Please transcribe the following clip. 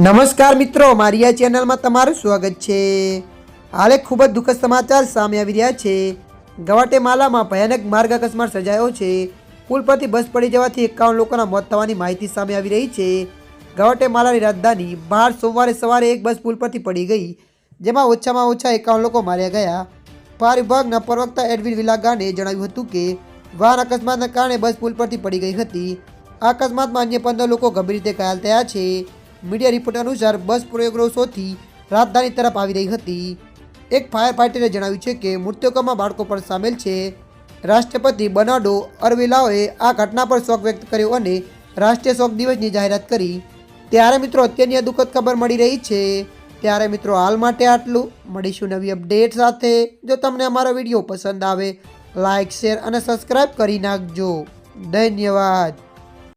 નમસ્કાર મિત્રો, મારી આ ચેનલમાં તમારું સ્વાગત છે. હાલે ખૂબ જ દુઃખદ સમાચાર સામે આવી રહ્યા છે. ગવાટેમાલામાં ભયાનક માર્ગ અકસ્માત સર્જાયો છે. પુલ પરથી બસ પડી જવાથી એકાવન લોકોના મોત થવાની માહિતી સામે આવી રહી છે. ગવાટેમાલાની રાજધાની બહાર સોમવારે સવારે એક બસ પુલ પરથી પડી ગઈ, જેમાં ઓછામાં ઓછા એકાવન લોકો માર્યા ગયા. ફાયર વિભાગના પ્રવક્તા એડવિન વિલાગાને જણાવ્યું હતું કે, વાહન અકસ્માતના કારણે બસ પુલ પરથી પડી ગઈ હતી. આ અકસ્માતમાં અન્ય પંદર લોકો ગંભીર રીતે ઘાયલ થયા છે. મીડિયા રિપોર્ટ અનુસાર બસ પ્રયોગરોશોથી રાજધાની તરફ આવી રહી હતી. એક ફાયર ફાઇટરે જણાવ્યું છે કે મૃતકોમાં બાળકો પણ સામેલ છે. રાષ્ટ્રપતિ બનાડો અરવેલાઓએ આ ઘટના પર શોક વ્યક્ત કર્યો અને રાષ્ટ્રીય શોક દિવસની જાહેરાત કરી. ત્યારે મિત્રો અત્યારની દુઃખદ ખબર મળી રહી છે. ત્યારે મિત્રો હાલ માટે આટલું. મળીશું નવી અપડેટ સાથે. જો તમને અમારો વીડિયો પસંદ આવે લાઇક શેર અને સબસ્ક્રાઈબ કરી નાખજો. ધન્યવાદ.